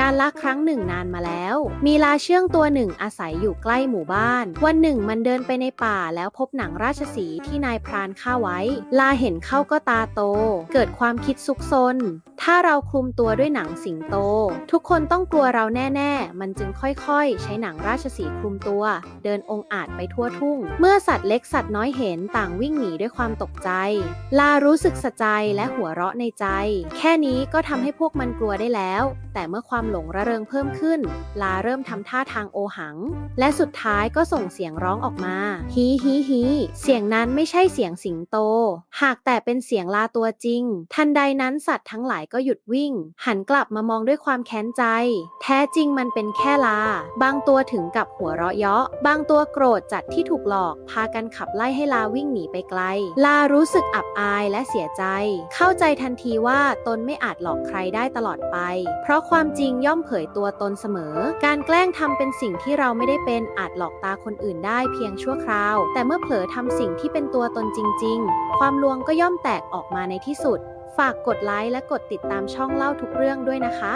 การละครั้งหนึ่งนานมาแล้ว มีลาเชื่องตัวหนึ่งอาศัยอยู่ใกล้หมู่บ้าน วันหนึ่งมันเดินไปในป่าแล้วพบหนังราชสีที่นายพรานฆ่าไว้ ลาเห็นเข้าก็ตาโต เกิดความคิดซุกซน ถ้าเราคลุมตัวด้วยหนังสิงโต ทุกคนต้องกลัวเราแน่ๆ มันจึงค่อยๆ ใช้หนังราชสีคลุมตัว เดินองอาจไปทั่วทุ่ง เมื่อสัตว์เล็กสัตว์น้อยเห็นต่างวิ่งหนีด้วยความตกใจ ลารู้สึกสะใจและหัวเราะในใจ แค่นี้ก็ทำให้พวกมันกลัวได้แล้ว แต่เมื่อความหลงระเริงเพิ่มขึ้น ลาเริ่มทำท่าทางโอหัง และสุดท้ายก็ส่งเสียงร้องออกมาฮีฮีฮีเสียงนั้นไม่ใช่เสียงสิงโต หากแต่เป็นเสียงลาตัวจริง ทันใดนั้นสัตว์ทั้งหลายก็หยุดวิ่ง หันกลับมามองด้วยความแค้นใจ แท้จริงมันเป็นแค่ลา บางตัวถึงกับหัวเราะเยาะ บางตัวโกรธจัดที่ถูกหลอก พากันขับไล่ให้ลาวิ่งหนีไปไกล ลารู้สึกอับอายและเสียใจ เข้าใจทันทีว่าตนไม่อาจหลอกใครได้ตลอดไป เพราะความจริงย่อมเผยตัวตนเสมอ การแกล้งทำเป็นสิ่งที่เราไม่ได้เป็นอาจหลอกตาคนอื่นได้เพียงชั่วคราว แต่เมื่อเผลอทำสิ่งที่เป็นตัวตนจริง ๆ ความลวงก็ย่อมแตกออกมาในที่สุด ฝากกดไลค์และกดติดตามช่องเล่าทุกเรื่องด้วยนะคะ